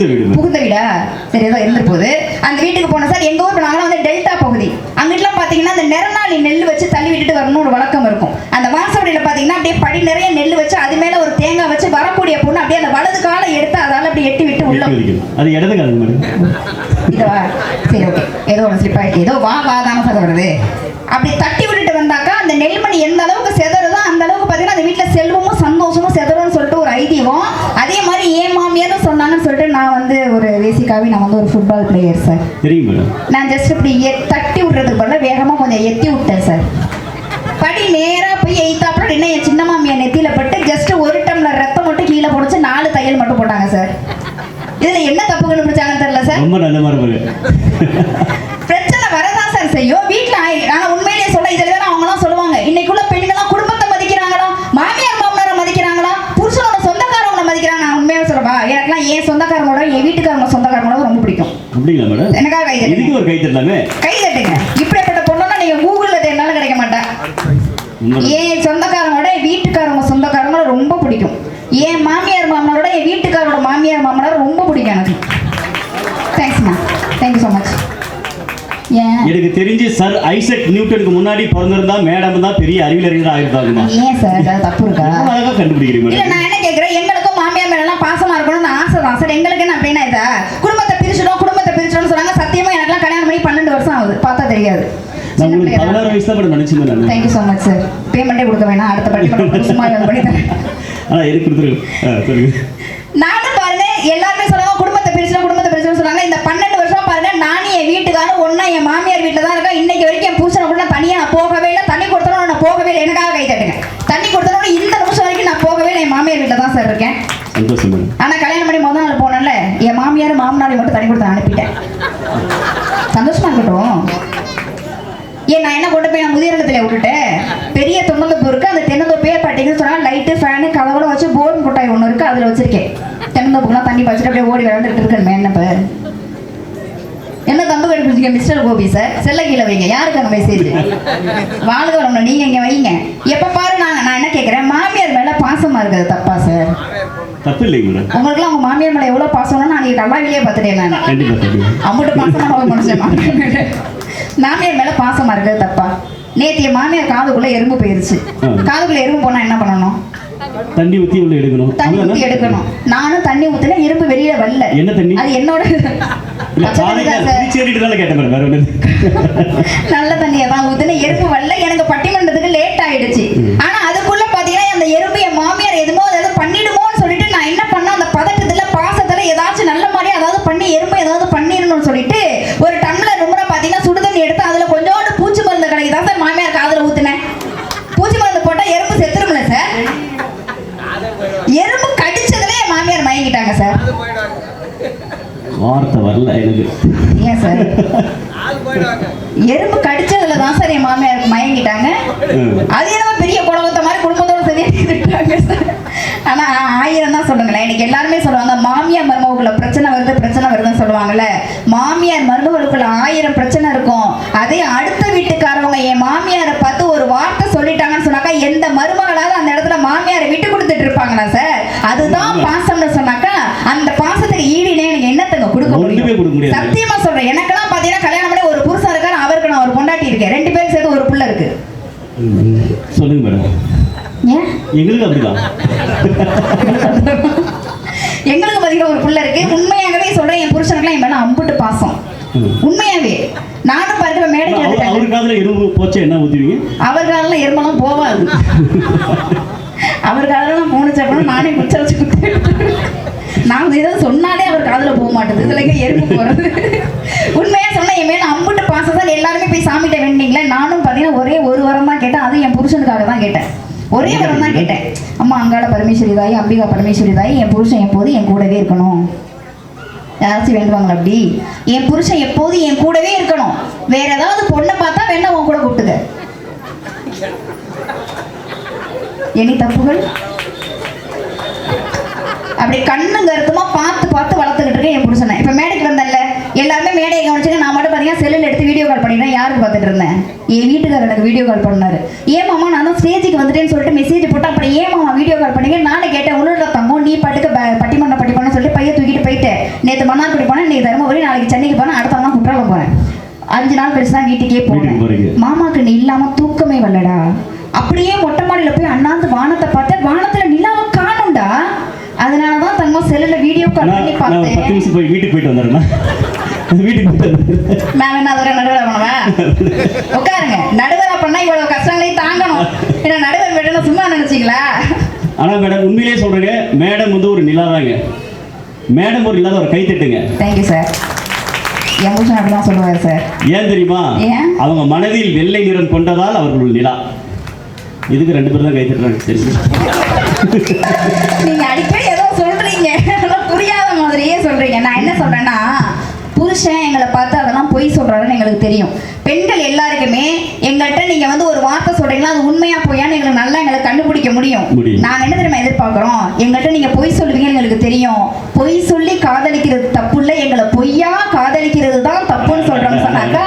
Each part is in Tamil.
புகுந்த வீடு. புகுந்த வீடா? சரி ஏதோ இருந்து போகுது. அந்த வீட்டுக்கு போன சார் எங்க ஊர் நாங்களாம் வந்து டெல்டா பகுதி. அங்கிட்டலாம் பாத்தீங்கன்னா அந்த நிறநாளி நெல் வச்சு தள்ளி விட்டுட்டு வரணும்னு ஒரு வழக்கம் இருக்கும். அந்த வாசப்படியில பாத்தீங்கன்னா அப்படியே படி நிறைய நெல் வச்சு அது மேல ஒரு தேங்காய் வச்சு வரக்கூடிய பொண்ணு அப்படியே அந்த வலது காலை எடுத்து அதால அப்படியே எட்டி விட்டு உள்ள அது இடது காலம் மேடம் இதுவா சரி ஓகே ஏதோ ஒன்று ஸ்லிப் ஆயிடுச்சு ஏதோ வா வா தானே சார் வருது. அப்படி தட்டி விட்டுட்டு வந்தாக்கா அந்த நெல்மணி எந்த அளவுக்கு செதறுதோ அந்த அளவுக்கு பார்த்தீங்கன்னா அந்த வீட்டில் செல்வமும் சந்தோஷமும் செதறும்னு சொல்லிட்டு ஒரு ஐதீகம். அதே மாதிரி ஏன் மாமியாரும் சொல்லிட்டு நான் வந்து ஒரு பேசிக்காவே நான் வந்து ஒரு ஃபுட்பால் பிளேயர் சார் நான் ஜஸ்ட் இப்படி தட்டி விடுறதுக்கு பதிலாக வேகமாக கொஞ்சம் எத்தி விட்டேன் சார் படி நேராக போய் எய்த்தாப்புல என்ன என் சின்ன மாமியா நெத்தியில பட்டு ஜஸ்ட் ஒரு டம்ளர் ரத்தம் மட்டும் கீழே போடுச்சு நாலு தையல் மட்டும் போட்டாங்க சார் இதுல என்ன தப்பு கண்டுபிடிச்சாங்கன்னு தெரியல சார் ரொம்ப நல்ல மாதிரி பிரச்சனை வரதான் சார் செய்யும். வீட்ல ஆயி- ஆனா உண்மையிலேயே சொல்ல இதுல என் சொந்தக்காரங்களோட என் வீட்டுக்காரங்க சொந்தக்காரங்களோட ரொம்ப பிடிக்கும். அப்படிங்களா மேடம்? எனக்காக கை இதுக்கு ஒரு கை தட்டலாமே? கை தட்டுங்க. இப்படிப்பட்ட பொண்ணுன்னா நீங்க கூகுள்ல தேடினாலும் கிடைக்க மாட்டா. உண்மைதான். என் சொந்தக்காரங்களோட வீட்டுக்காரங்க சொந்தக்காரங்கள ரொம்ப பிடிக்கும். என் மாமியார் மாமனாரோட என் வீட்டுக்காரோட மாமியார் மாமனார் ரொம்ப பிடிக்கும் எனக்கு. தேங்க்ஸ்மா தேங்க்யூ ஸோ மச் எனக்கு தெரிஞ்சு சர் ஐசக் நியூட்டனுக்கு முன்னாடி பிறந்திருந்தா மேடம் தான் பெரிய அறிவியலறிஞர் ஆயிருந்தாங்கம்மா ஏன் சார்? தப்பு இருக்கா? ரொம்ப அழகா கண்டுபிடிக்கிறீங்க மேடம். தெரியாது. நான் உங்களுக்கு பதினாறு வயசு தான் மேடம். நினைச்சிருந்தேன் நான் thank you so much sir பேமெண்ட்டே கொடுக்க வேணாம். அடுத்த பட்டி சும்மா இவங்க பண்ணி தரேன் ஆனா எனக்கு கொடுத்துருங்க. ஆ, சொல்லுங்க. நானும் பாருங்க எல்லாருமே சொல்லுவாங்க குடும்பத்தை பிரிச்சிடும் குடும்பத்தை பிரிச்சிடும் சொல்றாங்க. இந்த பன்னெண்டு வருஷம் பாருங்க நானும் என் வீட்டுக்காரும் ஒண்ணா என் மாமியார் வீட்டில் தான் இருக்கேன் இன்னைக்கு வரைக்கும் என் புருஷனை கூட நான் தனியா நான் போகவே இல்லை. தண்ணி கொடுத்தனும் நான் போகவே இல்லை. எனக்காக கை தட்டுங்க. தண்ணி கொடுத்தனும் இந்த நிமிஷம் வரைக்கும் நான் போகவே இல்லை. என் மாமியார் வீட்டில் தான் சார் இருக்கேன். ஆனா கல்யாணம் பண்ணி முதல் நாள் போனேன்ல என் மாமியார் மாமனாரையும் மட்டும் தண்ணி கொடுத்து அனுப்பிட்டேன். நான் என்ன கொண்டு போய் நான் விட்டுட்டேன்? பெரிய தென்னந்தோப்பு இருக்கு அந்த தென்னந்தோப்பையே பார்த்தீங்கன்னு சொன்னா லைட்டு ஃபேனு கதவோட வச்சு போர் கொட்டாய் ஒன்று இருக்கு அதில் வச்சிருக்கேன். தென்னந்தோப்புக்குலாம் தண்ணி பாய்ச்சிட்டு அப்படியே ஓடி விளையாண்டுட்டு இருக்கேன் என்ன இப்போ? என்ன தம்பு கண்டுபிடிச்சிங்க மிஸ்டர் கோபி சார் செல்ல கீழே வைங்க யாருக்கு அந்த மெசேஜ் வாழ்க வளமுடன் நீங்க இங்க வைங்க. எப்ப பாரு நான் நான் என்ன கேட்கறேன் மாமியார் மேல பாசமா இருக்கிறது தப்பா சார் தப்பு இல்லைங்க மேடம் உங்களுக்குலாம் உங்க மாமியார் மேல எவ்வளவு பாசம்னா நான் நீங்க கல்லாவிலேயே பார்த்துட்டேன் நான். கண்டிப்பா அம்மட்டு ஒரு மனுஷன் மாமியார் மாமியார் மேல பாசமா இருக்கிறது தப்பா. நேத்து என் மாமியார் காதுக்குள்ள எறும்பு போயிருச்சு. காதுக்குள்ள எறும்பு போனா என்ன பண்ணணும்? தண்ணி ஊத்தி உள்ள எடுக்கணும்? தண்ணி ஊத்தி? எடுக்கணும். நானும் தண்ணி ஊத்துனா எறும்பு வெளியில வரல. என்ன தண்ணி? அது என்னோட நல்ல தண்ணியை தான் ஊத்துன எறும்பு வரல. எனக்கு பட்டிமன்றத்துக்கு லேட் ஆயிடுச்சு. ஆனா அதுக்குள்ள பாத்தீங்கன்னா அந்த எறும்பு என் மாமியார் எதுமோ ஏதாவது பண்ணிடுமோன்னு சொல்லிட்டு நான் என்ன பண்ணேன் அந்த பதட்டத்துல பாசத்துல ஏதாச்சும் நல்ல மாதிரி ஏதாவது பண்ணி எறும்பு ஏதாவது பண்ணிடணும்னு சொல்லிட்டு ஒரு டம்ளர் ரொம்ப பாத்தீங்கன்னா சுடு தண்ணி எடுத்து அதுல கொஞ்சோண்டு பூச்சி மருந்து கடைக்கு தான் சார் மாமியார் காதுல ஊத்துனேன் பூச்சி மருந்து போட்டா எறும்பு செத்துரும்ல சார் எறும்பு கடிச்சதுல என் மாமியார் மயங்கிட்டாங்க சார் வார்த்தை வரல எனக்கு. ஏன் சார்? எறும்பு கடிச்சதுல தான் சார் என் மாமியார் மயங்கிட்டாங்க. அது என்னமோ பெரிய குழப்பத்த மாதிரி குடும்பத்தோட சரியாகிட்டாங்க சார். ஆனா ஆயிரம் தான் சொல்லுங்களேன். இன்னைக்கு எல்லாருமே சொல்லுவாங்க மாமியார் மருமகளுக்குள்ள பிரச்சனை வருது பிரச்சனை வருதுன்னு சொல்லுவாங்கல்ல. மாமியார் மருமகளுக்குள்ள ஆயிரம் பிரச்சனை இருக்கும். அதே அடுத்த வீட்டுக்காரவங்க என் மாமியாரை பார்த்து ஒரு வார்த்தை சொல்லிட்டாங்கன்னு சொன்னாக்கா எந்த மருமகளாவது அந்த இடத்துல மாமியாரை விட்டு கொடுத்துட்டு இருப்பாங்களா சார்? அதுதான் பாசம்னு சொன்னாக்கா அந்த பாசத்துக்கு ஈடுனே எனக்கு என்னத்துங்க ஒண்ணுமே கொடுக்க முடியாது. சத்தியமா சொல்றேன். எனக்கெல்லாம் பாத்தீங்கன்னா கல்யாணம் பண்ணி ஒரு புருஷன் இருக்காரு அவருக்கு நான் ஒரு பொண்டாட்டி இருக்கேன். ரெண்டு பேரும் சேர்த்து ஒரு புள்ள இருக்கு. சொல்லுங்க மேடம் எங்களுக்கு அப்படிதான். எங்களுக்கு பாத்தீங்கன்னா ஒரு புள்ள இருக்கு. உண்மையாகவே சொல்றேன் என் புருஷனுக்குலாம் என் மேல அம்புட்டு பாசம். உண்மையாவே. நானும் பாருங்க மேடைக்கு அவரு- வந்துட்டேன். அவரு காதுல எறும்பு போச்சா என்ன ஊத்துவீங்க? அவர்களால எருமெல்லாம் போவாது. அவர் காதலாம் போனுச்சப்பறம் நானே குச்ச வச்சு குத்து நான் ஏதோ சொன்னாலே அவர் காதுல போக மாட்டேது இதுல எறும்பு போறது? உண்மையா சொன்னா என் மேல அம்புட்டு பாசம் தான் எல்லாருமே போய் சாமிகிட்ட வேண்டிங்களே நானும் பாத்தீங்கன்னா ஒரே ஒரு வரம் தான் கேட்டேன். அது என் புருஷனுக்காக தான் கேட்டேன். ஒரே வரம் தான் கேட்டேன். அம்மா அங்காள பரமேஸ்வரி தாய் அம்பிகா பரமேஸ்வரி தாய் என் புருஷன் எப்போதும் என் கூடவே இருக்கணும். யாராச்சும் வேண்டுவாங்களா அப்படி? என் புருஷன் எப்போதும் என் கூடவே இருக்கணும். வேற ஏதாவது பொண்ணை பார்த்தா வேணா உன் கூட கூப்பிட்டுக்க. எனி தப்புகள்? அப்படி கண்ணும் கருத்துமா பார்த்து பார்த்து வளர்த்துக்கிட்டு இருக்கேன் என் புருஷனை. இப்போ மேடைக்கு வந்தேன்ல எல்லாருமே மேடையை கவனிச்சுங்க நான் மட்டும் பார்த்தீங்கன்னா செல்லில் எடுத்து வீடியோ கால் பண்ணிட்டேன். யாருக்கு பார்த்துட்டு இருந்தேன்? என் வீட்டுக்காரர் எனக்கு வீடியோ கால் பண்ணாரு. ஏன் மாமா நான் தான் ஸ்டேஜுக்கு வந்துட்டேன்னு சொல்லிட்டு மெசேஜ் போட்டு அப்புறம் ஏன் மாமா வீடியோ கால் பண்ணீங்க? நானே கேட்டேன் உன்னோட தங்கம் நீ பாட்டுக்கு ப- பட்டிமன்றம் சொல்லிட்டு பையன் தூக்கிட்டு போயிட்டேன். நேற்று மன்னார்குடி போனேன் இன்னைக்கு தருமபுரி நாளைக்கு சென்னைக்கு போனேன் அடுத்த நாள் குற்றாலம் போறேன் அஞ்சு நாள் கழிச்சு தான் வீட்டுக்கே. போனேன். மாமாக்கு நீ இல்லாம தூக்கமே வரலடா. அப்படியே மொட்டை மாடியில போய் அண்ணாந்து வானத்தை பார்த்தேன் வானத்துல அதனாலதான் செல்லுல வீடியோ கால் பண்ணி நான் ஒரு பத்து பார்த்தேன் நிமிஷம் போய் வீட்டுக்கு போயிட்டு வந்துடுறேன் வீட்டுக்கு போயிட்டு வந்துடுறேன். நான் என்ன அதுவரை நடுவர் பண்ணுவா உட்காருங்க. நடுவரா பண்ணா இவ்வளவு கஷ்டங்களையும் தாங்கணும். ஏன்னா நடுவர் வேணும்னு சும்மா நினைச்சீங்களா? ஆனா மேடம் உண்மையிலேயே சொல்றேங்க. மேடம் வந்து ஒரு நிலாதாங்க. மேடம் ஒரு இல்லாத ஒரு கை தட்டுங்க தேங்க்யூ சார் என் புருஷன் அப்படிதான் சொல்லுவார் சார் ஏன் தெரியுமா? அவங்க மனதில் வெள்ளை நிறம் கொண்டதால் அவர்கள் நிலா. இதுக்கு ரெண்டு பேரும் தான் கை தட்டுறாங்க சரி. நீங்க அடிக்கடி ஏதோ சொல்றீங்க. மாதிரியே சொல்றீங்க. நான் என்ன சொல்றேன்னா புருஷன் எங்களை பார்த்து அதெல்லாம் பொய் சொல்றாருன்னு எங்களுக்கு தெரியும். பெண்கள் எல்லாருக்குமே எங்கள்கிட்ட நீங்க வந்து ஒரு வார்த்தை சொல்றீங்களா அது உண்மையா பொய்யான்னு எங்களுக்கு நல்லா எங்களை கண்டுபிடிக்க முடியும். நாங்க என்ன தெரியுமா எதிர்பார்க்கிறோம்? எங்கள்கிட்ட நீங்க பொய் சொல்லுவீங்கன்னு எங்களுக்கு தெரியும். பொய் சொல்லி காதலிக்கிறது தப்பு இல்ல எங்களை பொய்யா காதலிக்கிறது தான் தப்புன்னு சொல்றோம்னு சொன்னாக்கா.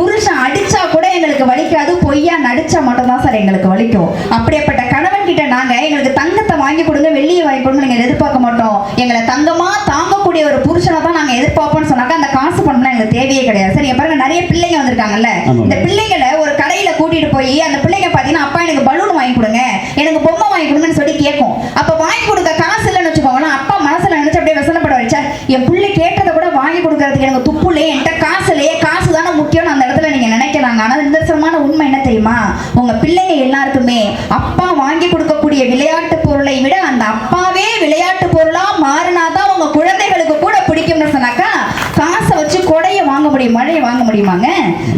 புருஷன் அடிச்சா கூட எங்களுக்கு வலிக்காது பொய்யா நடிச்சா மட்டும்தான் சார் எங்களுக்கு வலிக்கும். அப்படிப்பட்ட கணவன் கிட்ட நாங்க எங்களுக்கு தங்கத்தை வாங்கி கொடுங்க வெள்ளியை வாங்கி கொடுங்க நீங்க எதிர்பார்க்க மாட்டோம். எங்களை தங்கமா தாங்கக்கூடிய ஒரு புருஷனை தான் நாங்க எதிர்பார்ப்போம்னு சொன்னாக்கா அந்த காசு பணம்லாம் எங்களுக்கு தேவையே கிடையாது. சரி பாருங்க நிறைய பிள்ளைங்க வந்திருக்காங்கல்ல. இந்த பிள்ளைங்களை ஒரு கடையில கூட்டிட்டு போய் அந்த பிள்ளைங்க பாத்தீங்கன்னா அப்பா எனக்கு பலூன் வாங்கி கொடுங்க எனக்கு பொம்மை வாங்கி கொடுங்கன்னு சொல்லி கேட்கும். அப்ப வாங்கி கொடுக்க காசு இல்லைன்னு வச்சுக்கோங்களேன் அப்பா மனசுல நினைச்சு அப்படியே வசனப்பட வச்சா என் பிள்ளை கேட்டதை கூட வாங்கி கொடுக்கறதுக்கு எனக்கு துப்பு இல்லையே என்கிட்ட காசு இல்லையே காசு தானே முக்கியம்னு அந்த இடத்துல நீங்க நினைக்கிறாங்க. ஆனா நிதர்சனமான உண்மை என்ன தெரியுமா? உங்க பிள்ளைங்க எல்லாருக்குமே அப்பா வாங்கி கொடுக்கக்கூடிய விளையாட்டு பொருளை விட அந்த அப்பாவே விளையாட்டு பொருளா மாறினாதான் உங்க குழந்தைகளுக்கு கூட பிடிக்கும்னு சொன்னாக்கா காசை வச்சு கொடையை மழையை வாங்க முடியுமாங்க?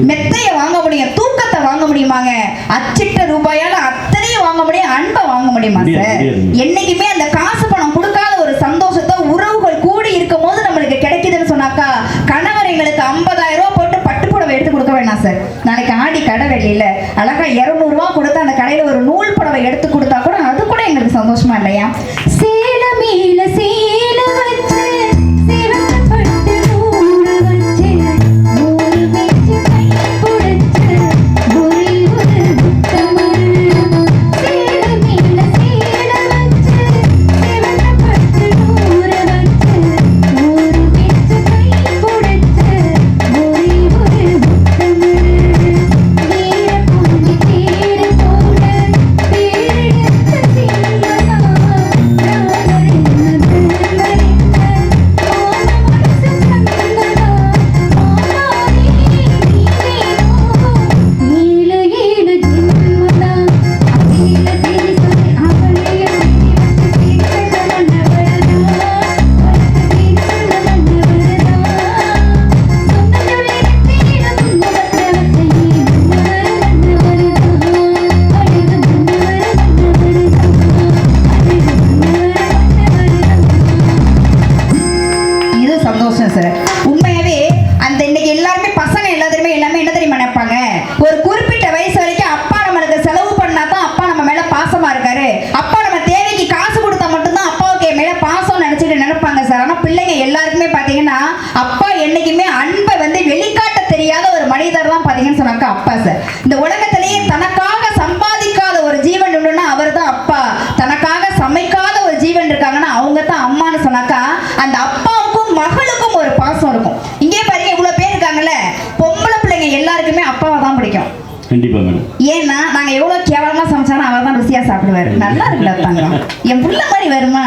மெத்தையை வாங்க முடியும் தூக்கத்தை வாங்க முடியுமாங்க? அச்சிட்ட ரூபாயால அத்தனையும் வாங்க முடியும் அன்பை வாங்க முடியுமா சார். என்னைக்குமே அந்த காசு பணம் கொடுக்காத ஒரு சந்தோஷத்தை உறவுகள் கூடி இருக்கும் போது நம்மளுக்கு கிடைக்குதுன்னு சொன்னாக்கா கணவர் எங்களுக்கு 50000 ரூபாய் போட்டு பட்டு புடவை எடுத்து கொடுக்க வேணாம் சார். நாளைக்கு ஆடி கடை வெளியில அழகா 200 என் புள்ள மாதிரி வருமா?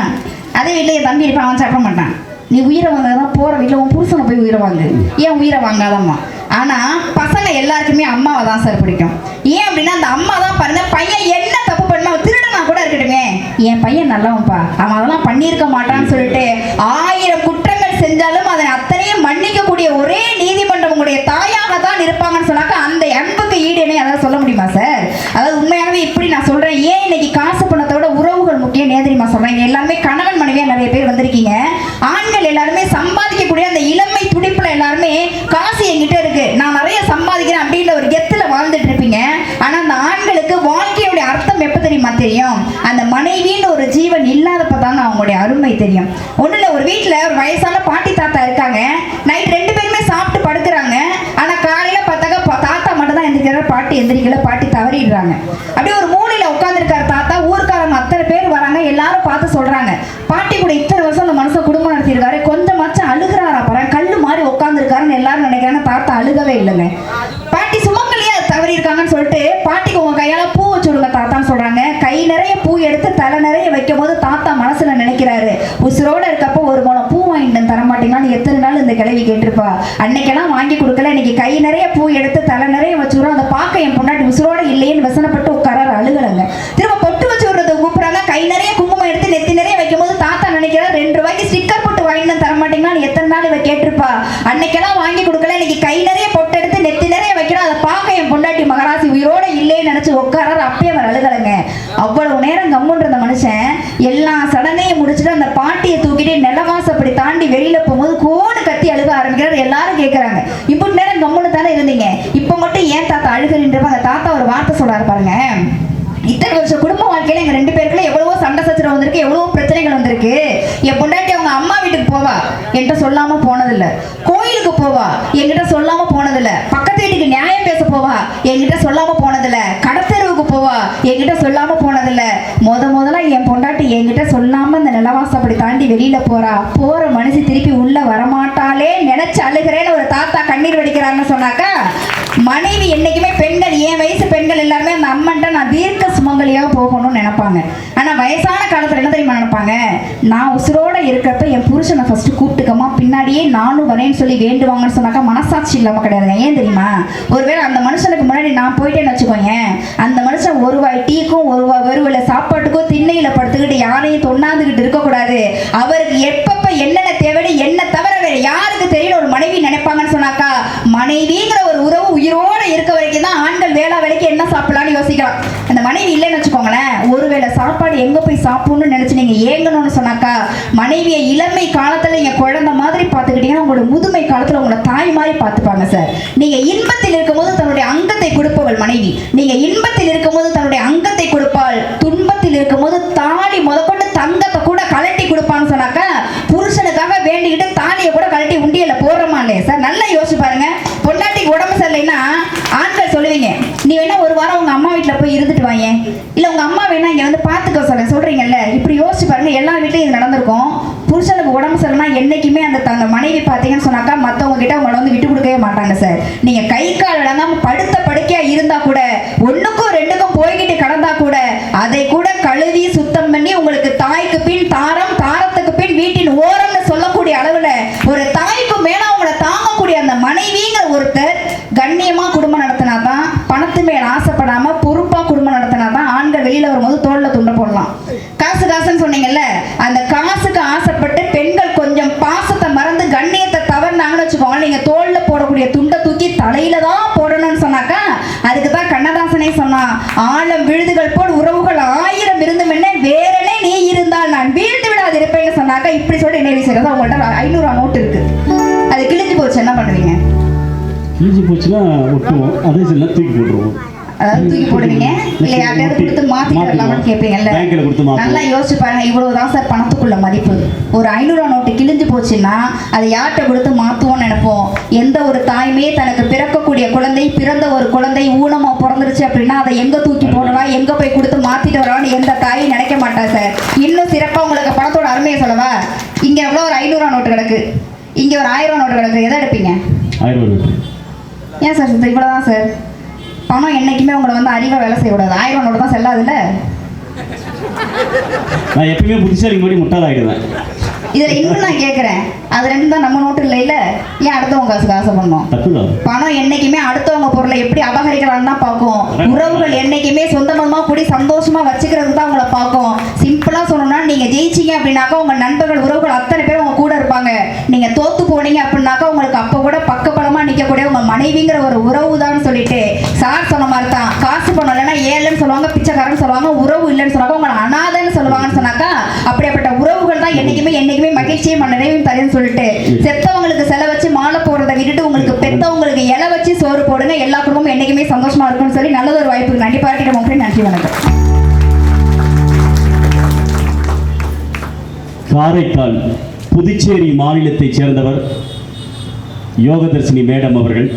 அதே வீட்டுல என் தம்பி இருப்பான் அவன் சாப்பிட மாட்டான். நீ உயிரை வாங்காதான் போற வீட்டில் உன் புருஷனை போய் உயிரை வாங்கு. ஏன் உயிரை வாங்காதம்மா? ஆனா பசங்க எல்லாருக்குமே அம்மாவை தான் சார் பிடிக்கும். ஏன் அப்படின்னா அந்த அம்மா தான் பாருங்க பையன் என்ன தப்பு பண்ணா திருடனா கூட இருக்கட்டுமே. என் பையன் நல்லவன்ப்பா. அவன் அதெல்லாம் பண்ணியிருக்க மாட்டான்னு சொல்லிட்டு ஆயிரம் குற்றங்கள் செஞ்சாலும் அதை அத்தனையும் மன்னிக்கக்கூடிய ஒரே நீதிமன்றம் உங்களுடைய தாயாக தான் இருப்பாங்கன்னு சொன்னாக்கா அந்த அன்புக்கு ஈடு அதாவது சொல்ல முடியுமா சார் அதாவது உண்மையாகவே இப்படி நான் சொல்கிறேன் ஏன் இன்னைக்கு காசு பணத்தோட உறவுகள் முக்கியம் தெரியுமா சொல்றேன் இங்க எல்லாருமே கணவன் மனைவியா நிறைய பேர் வந்திருக்கீங்க. ஆண்கள் எல்லாருமே சம்பாதிக்கக்கூடிய அந்த இளமை துடிப்புல எல்லாருமே காசு என்கிட்ட இருக்கு. நான் நிறைய சம்பாதிக்கிறேன் அப்படின்ற ஒரு கெத்துல வாழ்ந்துட்டு இருப்பீங்க. ஆனா அந்த ஆண்களுக்கு வாழ்க்கையோட அர்த்தம் எப்ப தெரியுமா தெரியும்? அந்த மனைவின்னு ஒரு ஜீவன் இல்லாதப்ப தாங்க அவங்களுடைய அருமை தெரியும். ஒண்ணும் இல்ல ஒரு வீட்டுல ஒரு வயசான பாட்டி தாத்தா இருக்காங்க. நைட் ரெண்டு பேருமே சாப்பிட்டு படுக்கிறாங்க. ஆனா காலையில பார்த்தாக்க தாத்தா மட்டும் தான் எந்திரிக்கிற பாட்டி எந்திரிக்கல பாட்டி தவறிடுறாங்க. அப்படியே ஒரு மூலையில உட்காந்துருக்காரு பேர் வராங்க எல்லாரும் பார்த்து சொல்றாங்க. பாட்டி கூட இத்தனை வருஷம் அந்த மனுஷன் குடும்பம் நடத்தியிருக்காரு. கொஞ்சமாச்சும் அழுகிறாரா பாரு. கல்லு மாதிரி உட்காந்துருக்காருன்னு எல்லாரும் நினைக்கிறாங்க. தாத்தா அழுகவே இல்லைங்க. பாட்டி சுமங்கலியா தவறி இருக்காங்கன்னு சொல்லிட்டு பாட்டிக்கு உங்க கையால பூ வச்சு தாத்தான்னு சொல்றாங்க. கை நிறைய பூ எடுத்து தலை நிறைய வைக்கும் போது தாத்தா மனசுல நினைக்கிறாரு. உசுரோட இருக்கப்ப ஒரு மனம் பூ வாங்கிட்டு தர மாட்டீங்களான்னு எத்தனை நாள் இந்த கிழவி கேட்டிருப்பா? அன்னைக்கெல்லாம் வாங்கி கொடுக்கல. இன்னைக்கு கை நிறைய பூ எடுத்து தலை நிறைய வச்சுக்கிறோம் அந்த பார்க்க என் பொண்டாட்டி உசுரோட இல்லையேன்னு விசனப்பட்டு உட்கார அழுகலைங்க. திரும்ப கை நிறைய குங்குமம் எடுத்து நெத்தி நிறைய வைக்கும்போது தாத்தா நினைக்கிறார் ரெண்டு ரூபாய்க்கு ஸ்டிக்கர் போட்டு வாங்கிட்டு வந்து தர மாட்டீங்களான்னு எத்தனை நாள் இவ கேட்டிருப்பா? அன்னைக்கெல்லாம் வாங்கி கொடுக்கல. இன்னைக்கு கை நிறைய பொட்டு எடுத்து நெத்தி நிறைய வைக்கிறோம். அதை பார்க்க என் பொண்டாட்டி மகராசி உயிரோட இல்லைன்னு நினைச்சு உட்காராரு. அப்பயே அவர் அழுகலைங்க. அவ்வளவு நேரம் கம்முன்ற அந்த மனுஷன் எல்லா சடனையும் முடிச்சுட்டு அந்த பாட்டியை தூக்கிட்டு நிலவாசப்படி தாண்டி வெளியில போகும்போது கோடு கத்தி அழுக ஆரம்பிக்கிறார். எல்லாரும் கேட்கறாங்க இப்போ நேரம் கம்முன்னு தானே இருந்தீங்க. இப்போ மட்டும் ஏன் தாத்தா அழுகிறன்றப்ப அந்த தாத்தா ஒரு வார்த்தை சொல்றாரு பாருங்க. இத்தனை வருஷம் குடும்ப வாழ்க்கையில எங்க ரெண்டு பேருக்குள்ள எவ்வளவோ சண்டை சச்சரவு வந்திருக்கு எவ்வளவோ பிரச்சனைகள் வந்திருக்கு. என் பொண்டாட்டி அவங்க அம்மா வீட்டுக்கு போவா என்கிட்ட சொல்லாம போனதில்ல. கோயிலுக்கு போவா என்கிட்ட சொல்லாம போனதில்ல. பக்கத்து வீட்டுக்கு நியாயம் பேச போவா என்கிட்ட சொல்லாம போனதில்ல. கடத்த போவா? என்கிட்ட சொல்லாம போனதில்ல. முத முதல்ல என் பொண்டாட்டி என்கிட்ட சொல்லாம இந்த நிலவாசப்படி தாண்டி வெளியில போறா. போற மனுஷி திருப்பி உள்ள வரமாட்டாளே நினைச்சு அழுகிறேன்னு ஒரு தாத்தா கண்ணீர் வடிக்கிறாருன்னு சொன்னாக்கா மனைவி என்னைக்குமே பெண்கள் என் வயசு பெண்கள் எல்லாருமே அந்த அம்மன்ட்ட நான் தீர்க்க சுமங்கலியாக போகணும்னு நினைப்பாங்க. ஆனா வயசான காலத்துல என்ன தெரியுமா நினைப்பாங்க? நான் உசுரோட இருக்கிறப்ப என் புருஷனை ஃபர்ஸ்ட் கூப்பிட்டுக்கமா பின்னாடியே நானும் வரேன்னு சொல்லி வேண்டுவாங்கன்னு சொன்னாக்கா மனசாட்சி இல்லாம கிடையாதுங்க. ஏன் தெரியுமா? ஒருவேளை அந்த மனுஷனுக்கு முன்னாடி நான் போயிட்டேன்னு வச்சுக்கோங்க அந்த மனுஷன் ஒரு வாய் டீக்கும் ஒரு வாய் வெறுவில சாப்பாட்டுக்கும் திண்ணையில படுத்துக்கிட்டு யாரையும் தொண்ணாந்துக்கிட்டு இருக்கக்கூடாது அவருக்கு எப்பப்ப என்னென்ன தேவைன்னு என்ன தவிர வேற யாருக்கு தெரியும் ஒரு மனைவி நினைப்பாங்கன்னு சொன்னாக்கா மனைவிங்கிற ஒரு உறவு உயிரோட இருக்க வரைக்கும் தான் ஆண்கள் வேளா வேலைக்கு என்ன சாப்பிடலாம்னு யோசிக்கலாம். அந்த மனைவி இல்லைன்னு வச்சுக்கோங்களேன். ஒருவேளை சாப்பாடு எங்கே போய் சாப்பிடணும்னு நினச்சி நீங்கள் ஏங்கணும்னு சொன்னாக்கா மனைவியை இளமை காலத்தில் நீங்க குழந்தை மாதிரி பார்த்துக்கிட்டீங்கன்னா உங்களோட முதுமை காலத்தில் உங்களை தாய் மாதிரி பார்த்துப்பாங்க சார் நீங்கள் இன்பத்தில் இருக்கும்போது தன்னுடைய அங்கத்தை கொடுப்பவள் மனைவி. நீங்கள் இன்பத்தில் இருக்கும்போது தன்னுடைய அங்கத்தை கொடுப்பாள். துன்பத்தில் இருக்கும்போது தாலி முதற்கொண்டு தங்கத்தை கூட கலட்டி கொடுப்பான்னு சொன்னாக்கா புருஷனுக்காக வேண்டிக்கிட்டு தாலியை கூட கழட்டி உண்டியல்ல போடுறோமா சார் நல்லா யோசிச்சு பாருங்க. பொண்டாட்டிக்கு உடம்பு சரியில்லைன்னா நீ வேணா ஒரு வாரம் உங்க அம்மா வீட்டில் போய் இருந்துட்டு வாங்க இல்ல உங்க அம்மா வேணா இங்க வந்து பாத்துக்க சொல்ல சொல்றீங்கல்ல? இப்படி யோசிச்சு பாருங்க எல்லா வீட்லயும் இது நடந்திருக்கும். புருஷனுக்கு உடம்பு சரினா என்னைக்குமே அந்த அந்த மனைவி பார்த்தீங்கன்னு சொன்னாக்கா மத்தவங்க கிட்ட உங்களை வந்து விட்டு கொடுக்கவே மாட்டாங்க சார். தூக்கி போட்டுருவோம். அதாவது தூக்கி போடுவீங்க? இல்ல யார்கிட்டயாவது கொடுத்து தரலாமான்னு கேட்பீங்கல்ல. நல்லா யோசிச்சு பாருங்க. இவ்வளவுதான் சார் பணத்துக்குள்ள மதிப்பு. ஒரு ஐநூறு நோட்டு கிழிஞ்சு போச்சுன்னா அதை யார்கிட்ட கொடுத்து மாத்துவோம்னு நினைப்போம்? எந்த ஒரு தாயுமே தனக்கு பிறக்கக்கூடிய குழந்தை பிறந்த ஒரு குழந்தை ஊனமா பிறந்துருச்சு அப்படின்னா அதை எங்க தூக்கி போடலாம் எங்க போய் கொடுத்து மாத்திட்டு வரலாம்னு எந்த தாயும் நினைக்க மாட்டா சார். இன்னும் சிறப்பா உங்களுக்கு பணத்தோட அருமையை சொல்லவா? இங்க எவ்வளவு ஒரு ஐநூறு நோட்டு கிடக்கு. இங்க ஒரு ஆயிரம் நோட்டு கிடக்கு. எதை எடுப்பீங்க? ஆயிரம் ரூபாய் ஏன் சார் இது இவ்வளோதான் சார்? பணம் என்னைக்குமே உங்களை வந்து அறிவை வேலை செய்யக்கூடாது. ஆயிரம் நோட்டு தான் செல்லாதுல்ல? நான் எப்பயுமே புத்திசாலிக்கு முன்னாடி முட்டாளாயிடுவேன். இதில் இன்னும் நான் கேட்குறேன். அது ரெண்டு தான் நம்ம நோட்டு இல்லைல்ல ஏன் அடுத்தவங்க காசுக்கு ஆசை பண்ணோம் தான் பணம் என்னைக்குமே அடுத்தவங்க பொருளை எப்படி அபகரிக்கிறான்னு தான் பார்க்கும். உறவுகள் என்னைக்குமே சொந்த பந்தமா கூடி சந்தோஷமா வச்சுக்கிறது தான் உங்களை பார்க்கும். சிம்பிளா சொல்லணும்னா நீங்க ஜெயிச்சீங்க அப்படின்னாக்கா உங்க நண்பர்கள் உறவுகள் அத்தனை பேர் சொல்லுவாங்க. நீங்க தோத்து போனீங்க அப்படின்னாக்கா உங்களுக்கு அப்ப கூட பக்கபலமா நிக்கக்கூடிய உங்க மனைவிங்கிற ஒரு உறவு தான் சொல்லிட்டு சார் சொன்ன மாதிரி தான் காசு பணம் இல்லைன்னா ஏழைன்னு சொல்லுவாங்க பிச்சைக்காரன்னு சொல்லுவாங்க உறவு இல்லைன்னு சொல்லுவாங்க உங்களை அனாதைன்னு சொல்லுவாங்கன்னு சொன்னாக்கா அப்படிப்பட்ட உறவுகள் தான் என்னைக்குமே என்னைக்குமே மகிழ்ச்சியும் நிறைவும் தருன்னு சொல்லிட்டு செத்தவங்களுக்கு செல வச்சு மாலை போடுறதை விட்டுட்டு உங்களுக்கு பெத்தவங்களுக்கு இலை வச்சு சோறு போடுங்க எல்லா குடும்பமும் என்னைக்குமே சந்தோஷமா இருக்கும்னு சொல்லி நல்ல ஒரு வாய்ப்பு நன்றி பாராட்டிட நன்றி வணக்கம். காரைக்கால் புதுச்சேரி மாநிலத்தைச் சேர்ந்தவர் யோகதர்ஷினி மேடம் அவர்கள்.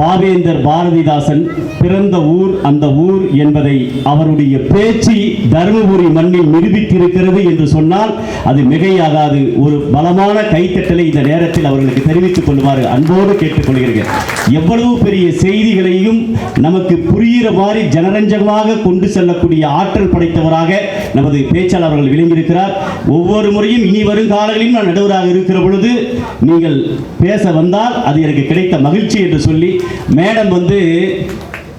பாவேந்தர் பாரதிதாசன் பிறந்த ஊர் அந்த ஊர் என்பதை அவருடைய பேச்சு தருமபுரி மண்ணில் நிரூபித்திருக்கிறது என்று சொன்னால் அது மிகையாகாது. ஒரு பலமான கைத்தட்டலை இந்த நேரத்தில் அவர்களுக்கு தெரிவித்துக் கொள்ளுமாறு அன்போடு கேட்டுக்கொள்கிறேன். எவ்வளவு பெரிய செய்திகளையும் நமக்கு புரிகிற மாதிரி ஜனரஞ்சகமாக கொண்டு செல்லக்கூடிய ஆற்றல் படைத்தவராக நமது பேச்சாளர் அவர்கள் விளங்கியிருக்கிறார். ஒவ்வொரு முறையும் இனி வரும் காலங்களிலும் நான் நடுவராக இருக்கிற பொழுது நீங்கள் பேச வந்தால் அது எனக்கு கிடைத்த மகிழ்ச்சி என்று சொல்லி மேடம் வந்து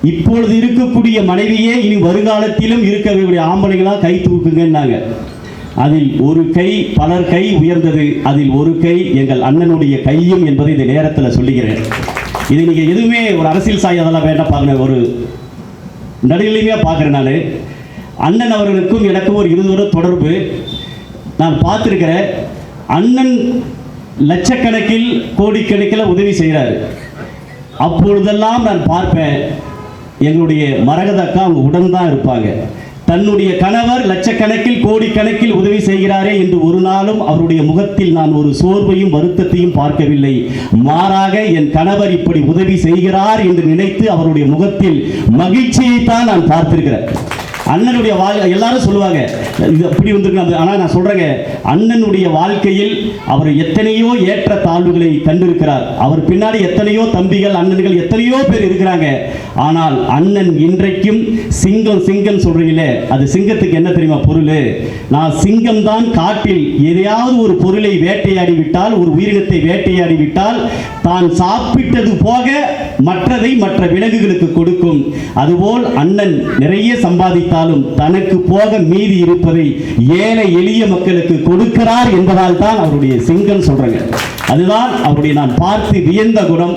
இப்பொழுது இருக்கக்கூடிய மனைவியே இனி வருங்காலத்திலும் இருக்கக்கூடிய ஆம்பளைகளாக கை தூக்குங்கன்னாங்க. அதில் ஒரு கை பலர் கை உயர்ந்தது. அதில் ஒரு கை எங்கள் அண்ணனுடைய கையும் என்பதை இந்த நேரத்தில் சொல்லுகிறேன். இது நீங்கள் எதுவுமே ஒரு அரசியல் சாய் அதெல்லாம் வேண்டாம் பாருங்க. ஒரு நடுநிலைமையாக பார்க்குறேன் நான். அண்ணன் அவர்களுக்கும் எனக்கும் ஒரு இருதூர தொடர்பு. நான் பார்த்துருக்கிறேன் அண்ணன் லட்சக்கணக்கில் கோடிக்கணக்கில் உதவி செய்கிறாரு. அப்பொழுதெல்லாம் நான் பார்ப்பேன் எங்களுடைய மரகத அக்கா அவங்க உடன் தான் இருப்பாங்க. தன்னுடைய கணவர் லட்சக்கணக்கில் கோடிக்கணக்கில் உதவி செய்கிறாரே என்று ஒரு நாளும் அவருடைய முகத்தில் நான் ஒரு சோர்வையும் வருத்தத்தையும் பார்க்கவில்லை. மாறாக என் கணவர் இப்படி உதவி செய்கிறார் என்று நினைத்து அவருடைய முகத்தில் மகிழ்ச்சியை தான் நான் பார்த்திருக்கிறேன். அண்ணனுடைய வாழ் எல்லாரும் சொல்லுவாங்க. இது அப்படி வந்திருக்கு ஆனால் நான் சொல்கிறேங்க அண்ணனுடைய வாழ்க்கையில் அவர் எத்தனையோ ஏற்ற தாழ்வுகளை கண்டிருக்கிறார் அவர் பின்னாடி எத்தனையோ தம்பிகள் அண்ணன்கள் எத்தனையோ பேர் இருக்கிறாங்க. ஆனால் அண்ணன் இன்றைக்கும் சிங்கம் சிங்கம் சொல்கிறீங்களே அது சிங்கத்துக்கு என்ன தெரியுமா பொருள்? நான் சிங்கம் தான் காட்டில் எதையாவது ஒரு பொருளை வேட்டையாடி விட்டால் ஒரு உயிரினத்தை வேட்டையாடி விட்டால் தான் சாப்பிட்டது போக மற்றதை மற்ற விலங்குகளுக்கு கொடுக்கும். அதுபோல் அண்ணன் நிறைய சம்பாதித்தாலும் தனக்கு போக மீதி இருப்பதை ஏழை எளிய மக்களுக்கு கொடுக்கிறார் என்பதால் தான் அவருடைய சிங்கம் சொல்றேங்க. அதுதான் அவருடைய நான் பார்த்து வியந்த குணம்.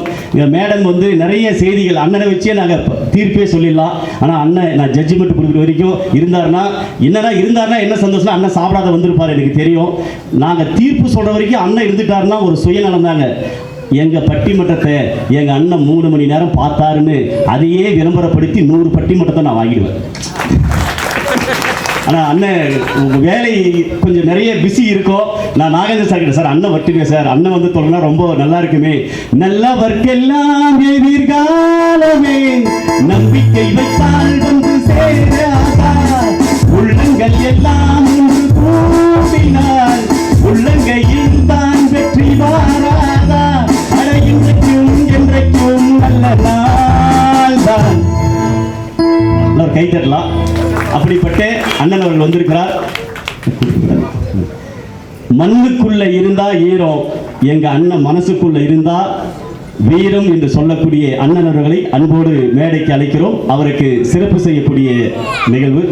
மேடம் வந்து நிறைய செய்திகள் அண்ணனை வச்சே நாங்கள் தீர்ப்பே சொல்லிடலாம். ஆனால் அண்ணன் நான் ஜட்ஜ்மெண்ட் கொடுக்குற வரைக்கும் இருந்தாருன்னா என்னடா இருந்தாருன்னா என்ன சந்தோஷம் அண்ணன் சாப்பிடாத வந்திருப்பார் எனக்கு தெரியும். நாங்கள் தீர்ப்பு சொல்கிற வரைக்கும் அண்ணன் இருந்துட்டாருன்னா ஒரு சுயநலம் தாங்க. எங்க பட்டிமன்றத்தை எங்க அண்ணன் மூணு மணி நேரம் பார்த்தாருன்னு அதையே விளம்பரப்படுத்தி நூறு பட்டிமன்றத்தை நான் வாங்கிடுவேன். ஆனா அண்ணன் உங்க வேலை கொஞ்சம் நிறைய பிஸி இருக்கும் நான் நாகேந்திர சார் கிட்ட சார் அண்ணன் வட்டுங்க சார் அண்ணன் வந்து தொடங்கினா ரொம்ப நல்லா இருக்குமே. நல்லவர்க்கெல்லாம் எதிர்காலமே. நம்பிக்கை வைத்தால் வந்து இருந்தா ஈரம் எங்க அண்ணன் மனசுக்குள்ள இருந்தா வீரம் என்று சொல்லக்கூடிய அண்ணன் அவர்களை அன்போடு மேடைக்கு அழைக்கிறோம். அவருக்கு சிறப்பு செய்யக்கூடிய நிகழ்வு.